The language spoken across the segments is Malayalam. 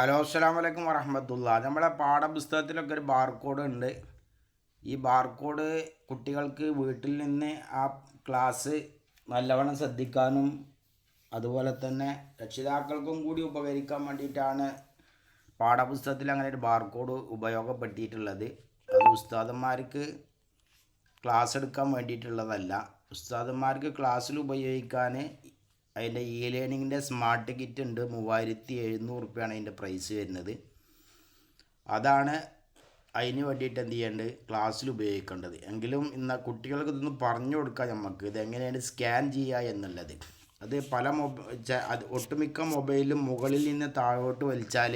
ഹലോ അസ്സാം വലൈക്കും വറഹമത്തുള്ള. നമ്മളെ പാഠപുസ്തകത്തിലൊക്കെ ഒരു ബാർകോഡ് ഉണ്ട്. ഈ ബാർകോഡ് കുട്ടികൾക്ക് വീട്ടിൽ നിന്ന് ആ ക്ലാസ് നല്ലവണ്ണം ശ്രദ്ധിക്കാനും അതുപോലെ തന്നെ രക്ഷിതാക്കൾക്കും കൂടി ഉപകരിക്കാൻ വേണ്ടിയിട്ടാണ് പാഠപുസ്തകത്തിൽ അങ്ങനെ ഒരു ബാർകോഡ് ഉപയോഗപ്പെടുത്തിയിട്ടുള്ളത്. അത് ഉസ്താദന്മാർക്ക് ക്ലാസ് എടുക്കാൻ വേണ്ടിയിട്ടുള്ളതല്ല. ഉസ്താദന്മാർക്ക് ക്ലാസ്സിൽ ഉപയോഗിക്കാൻ അതിന്റെ ഇ ലേണിങ്ങിന്റെ സ്മാർട്ട് കിറ്റ് ഉണ്ട്. മൂവായിരത്തി എഴുന്നൂറ് റുപ്യാണ് അതിന്റെ പ്രൈസ് വരുന്നത്. അതാണ് അതിന് വേണ്ടിയിട്ട് എന്ത് ചെയ്യേണ്ടത് ക്ലാസ്സിൽ ഉപയോഗിക്കേണ്ടത്. എങ്കിലും ഇന്ന് കുട്ടികൾക്ക് ഇതൊന്ന് പറഞ്ഞു കൊടുക്കുക നമുക്ക് ഇതെങ്ങനെയാണ് സ്കാൻ ചെയ്യുക എന്നുള്ളത്. അത് പല മൊബ അത് ഒട്ടുമിക്ക മൊബൈലും മുകളിൽ നിന്ന് താഴോട്ട് വലിച്ചാൽ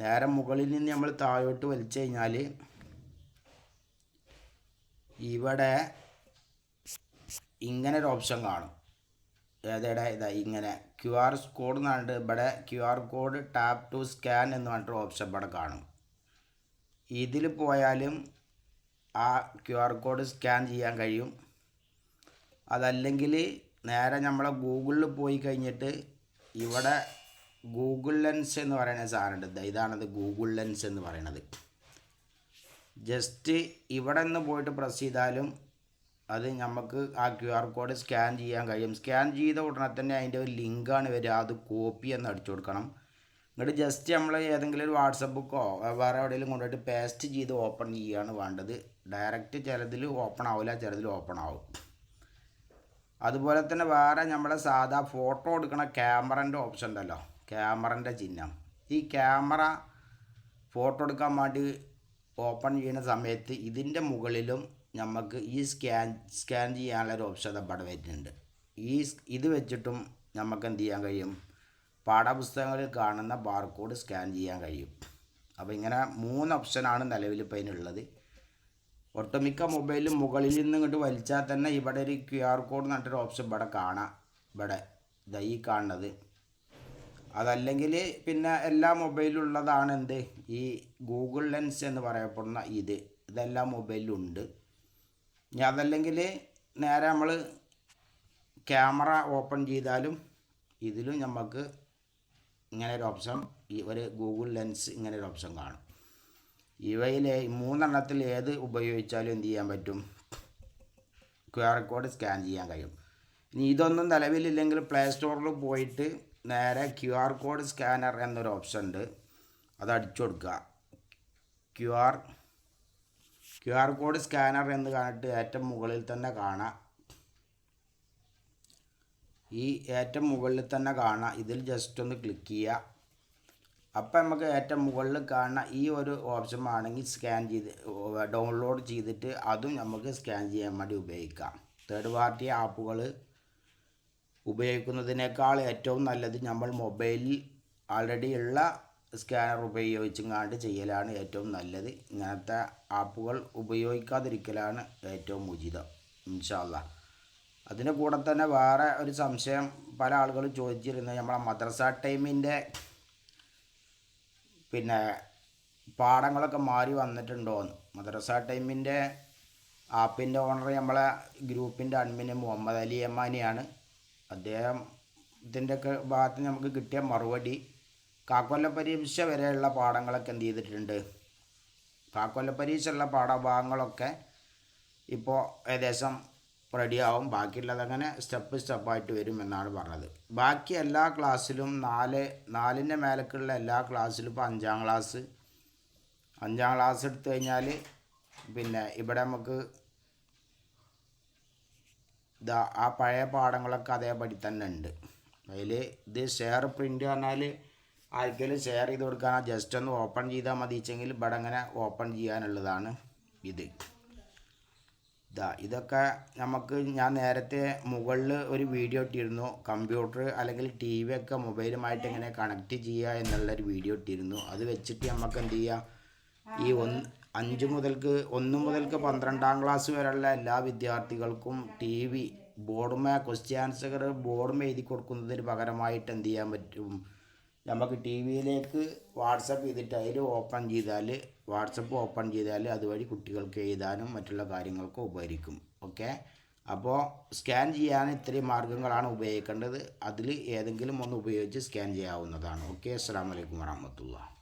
നേരെ മുകളിൽ നിന്ന് നമ്മൾ താഴോട്ട് വലിച്ചു കഴിഞ്ഞാൽ ഇവിടെ ഇങ്ങനെ ഒരു ഓപ്ഷൻ കാണും. ഏതേടെ ഇതാ ഇങ്ങനെ ക്യു ആർ കോഡ് എന്നാണ്ട് ഇവിടെ Q R code tap to scan എന്ന് പറഞ്ഞിട്ടൊരു ഓപ്ഷൻ ഇവിടെ കാണും. ഇതിൽ പോയാലും ആ ക്യു ആർ കോഡ് സ്കാൻ ചെയ്യാൻ കഴിയും. അതല്ലെങ്കിൽ നേരെ നമ്മളെ ഗൂഗിളിൽ പോയി കഴിഞ്ഞിട്ട് ഇവിടെ ഗൂഗിൾ ലെൻസ് എന്ന് പറയുന്ന സാധനമുണ്ട് ഇതാണത് ഗൂഗിൾ ലെൻസ് എന്ന് പറയുന്നത്. ജസ്റ്റ് ഇവിടെ നിന്ന് പോയിട്ട് പ്രസ് ചെയ്താലും അത് നമുക്ക് ആ ക്യു ആർ കോഡ് സ്കാൻ ചെയ്യാൻ കഴിയും. സ്കാൻ ചെയ്ത ഉടനെ തന്നെ അതിന്റെ ഒരു ലിങ്കാണ് വരിക. അത് കോപ്പി എന്ന് അടിച്ചു കൊടുക്കണം. എന്നിട്ട് ജസ്റ്റ് നമ്മൾ ഏതെങ്കിലും ഒരു വാട്സപ്പ് ബുക്കോ വേറെ എവിടെയെങ്കിലും കൊണ്ടുപോയിട്ട് പേസ്റ്റ് ചെയ്ത് ഓപ്പൺ ചെയ്യുകയാണ് വേണ്ടത്. ഡയറക്റ്റ് ചിലതിൽ ഓപ്പൺ ആവില്ല ചിലതിൽ ഓപ്പൺ ആവും. അതുപോലെ തന്നെ വേറെ നമ്മളെ സാധാ ഫോട്ടോ എടുക്കണ ക്യാമറന്റെ ഓപ്ഷൻ ഉണ്ടല്ലോ. ക്യാമറന്റെ ചിഹ്നം. ഈ ക്യാമറ ഫോട്ടോ എടുക്കാൻ വേണ്ടി ഓപ്പൺ ചെയ്യുന്ന സമയത്ത് ഇതിന്റെ മുകളിലും നമുക്ക് ഈ സ്കാൻ സ്കാൻ ചെയ്യാനുള്ളൊരു ഓപ്ഷൻ അവിടെ വരുന്നുണ്ട് ഈ ഇത് വെച്ചിട്ടും നമുക്ക് എന്ത് ചെയ്യാൻ കഴിയും? പാഠപുസ്തകങ്ങളിൽ കാണുന്ന ബാർകോഡ് സ്കാൻ ചെയ്യാൻ കഴിയും. അപ്പോൾ ഇങ്ങനെ മൂന്ന് ഓപ്ഷനാണ് നിലവിൽ ഇപ്പോൾ അതിനുള്ളത്. ഒട്ടുമിക്ക മൊബൈലും മുകളിൽ നിന്ന് ഇങ്ങോട്ട് വലിച്ചാൽ തന്നെ ഇവിടെ ഒരു ക്യു ആർ കോഡ് എന്നിട്ടൊരു ഓപ്ഷൻ ഇവിടെ കാണാം. ഇവിടെ ഇതാ ഈ കാണുന്നത്. അതല്ലെങ്കിൽ പിന്നെ എല്ലാ മൊബൈലും ഉള്ളതാണ് എന്ത്? ഈ ഗൂഗിൾ ലെൻസ് എന്ന് പറയപ്പെടുന്ന ഇത്. ഇതെല്ലാം മൊബൈലിലും ഉണ്ട്. ഇനി അതല്ലെങ്കിൽ നേരെ നമ്മൾ ക്യാമറ ഓപ്പൺ ചെയ്താലും ഇതിലും നമുക്ക് ഇങ്ങനെ ഒരു ഓപ്ഷൻ ഈ ഒരു ഗൂഗിൾ ലെൻസ് ഇങ്ങനെ ഒരു ഓപ്ഷൻ കാണും. ഇവയിലെ മൂന്നെണ്ണത്തിൽ ഏത് ഉപയോഗിച്ചാലും എന്ത് ചെയ്യാൻ പറ്റും? ക്യു ആർ കോഡ് സ്കാൻ ചെയ്യാൻ കഴിയും. ഇനി ഇതൊന്നും നിലവിലില്ലെങ്കിൽ പ്ലേ സ്റ്റോറിൽ പോയിട്ട് നേരെ ക്യു ആർ കോഡ് സ്കാനർ എന്നൊരു ഓപ്ഷൻ ഉണ്ട് അത് അടിച്ചു കൊടുക്കുക. Q R Q R code scanner എന്ന് കാണിട്ട് ഏറ്റവും മുകളിൽ തന്നെ കാണാം. ഈ ഏറ്റവും മുകളിൽ തന്നെ കാണാം. ഇതിൽ ജസ്റ്റ് ഒന്ന് ക്ലിക്ക് ചെയ്യുക. അപ്പം നമുക്ക് ഏറ്റവും മുകളിൽ കാണുന്ന ഈ ഒരു ഓപ്ഷൻ ആണെങ്കിൽ സ്കാൻ ചെയ്ത് ഡൗൺലോഡ് ചെയ്തിട്ട് അതും നമുക്ക് സ്കാൻ ചെയ്യാൻ വേണ്ടി ഉപയോഗിക്കാം. തേർഡ് പാർട്ടി ആപ്പുകൾ ഉപയോഗിക്കുന്നതിനേക്കാൾ ഏറ്റവും നല്ലത് നമ്മൾ മൊബൈലിൽ ആൾറെഡി ഉള്ള സ്കാനർ ഉപയോഗിച്ചും ചെയ്യലാണ് ഏറ്റവും നല്ലത്. ഇങ്ങനത്തെ ആപ്പുകൾ ഉപയോഗിക്കാതിരിക്കലാണ് ഏറ്റവും ഉചിതം. ഇൻഷാല്ല അതിന് കൂടെ തന്നെ വേറെ ഒരു സംശയം പല ആളുകളും ചോദിച്ചിരുന്നത് നമ്മളെ മദ്രസ ടൈമിന്റെ പിന്നെ പാഠങ്ങളൊക്കെ മാറി വന്നിട്ടുണ്ടോയെന്ന് മദ്രസ ടൈമിന്റെ ആപ്പിന്റെ ഓണർ നമ്മളെ ഗ്രൂപ്പിന്റെ അഡ്മിന് മുഹമ്മദ് അലി എമാനിയാണ് അദ്ദേഹം ഇതിന്റെയൊക്കെ ഭാഗത്ത് നമുക്ക് കിട്ടിയ മറുപടി കാക്കൊല്ല പരീക്ഷ വരെയുള്ള പാഠങ്ങളൊക്കെ എന്ത് ചെയ്തിട്ടുണ്ട്? കാക്കൊല്ല പരീക്ഷയുള്ള പാഠഭാഗങ്ങളൊക്കെ ഇപ്പോൾ ഏകദേശം റെഡിയാവും. ബാക്കിയുള്ളതങ്ങനെ സ്റ്റെപ്പ് സ്റ്റെപ്പായിട്ട് വരും എന്നാണ് പറഞ്ഞത്. ബാക്കി എല്ലാ ക്ലാസ്സിലും നാല് നാലിന്റെ മേലക്കുള്ള എല്ലാ ക്ലാസ്സിലും ഇപ്പോൾ അഞ്ചാം ക്ലാസ് അഞ്ചാം ക്ലാസ് എടുത്തു കഴിഞ്ഞാൽ പിന്നെ ഇവിടെ നമുക്ക് ആ പഴയ പാഠങ്ങളൊക്കെ അതേപടി തന്നെ ഉണ്ട്. അതിൽ ഇത് ഷെയർ പ്രിന്റ് പറഞ്ഞാൽ ആർക്കെങ്കിലും ഷെയർ ചെയ്ത് കൊടുക്കാനാ. ജസ്റ്റ് ഒന്ന് ഓപ്പൺ ചെയ്താൽ മതി. വെച്ചെങ്കിൽ ഇവിടെ അങ്ങനെ ഓപ്പൺ ചെയ്യാനുള്ളതാണ് ഇത്. ഇതാ ഇതൊക്കെ നമുക്ക് ഞാൻ നേരത്തെ മുകളിൽ ഒരു വീഡിയോ ഇട്ടിരുന്നു. കമ്പ്യൂട്ടർ അല്ലെങ്കിൽ ടി വി ഒക്കെ മൊബൈലുമായിട്ട് എങ്ങനെ കണക്ട് ചെയ്യുക എന്നുള്ളൊരു വീഡിയോ ഇട്ടിരുന്നു. അത് വെച്ചിട്ട് നമുക്ക് എന്ത് ചെയ്യുക ഈ ഒന്ന് അഞ്ച് മുതൽക്ക് ഒന്ന് മുതൽക്ക് പന്ത്രണ്ടാം ക്ലാസ് വരെയുള്ള എല്ലാ വിദ്യാർത്ഥികൾക്കും ടി വി ബോർഡുമേ ക്വസ്റ്റ്യൻ ആൻസർ ബോർഡുമേ എഴുതി കൊടുക്കുന്നതിന് പകരമായിട്ട് എന്ത് ചെയ്യാൻ പറ്റും? നമുക്ക് ടി വിയിലേക്ക് വാട്സപ്പ് ചെയ്തിട്ട് അതിൽ ഓപ്പൺ ചെയ്താൽ വാട്സപ്പ് ഓപ്പൺ ചെയ്താൽ അതുവഴി കുട്ടികൾക്ക് എഴുതാനും മറ്റുള്ള കാര്യങ്ങൾക്കും ഉപകരിക്കും. ഓക്കെ? അപ്പോൾ സ്കാൻ ചെയ്യാൻ ഇത്രയും മാർഗങ്ങളാണ് ഉപയോഗിക്കേണ്ടത്. അതിൽ ഏതെങ്കിലും ഒന്ന് ഉപയോഗിച്ച് സ്കാൻ ചെയ്യാവുന്നതാണ്. ഓക്കെ? അസ്സാം വലൈക്കും വറഹമത്തുള്ള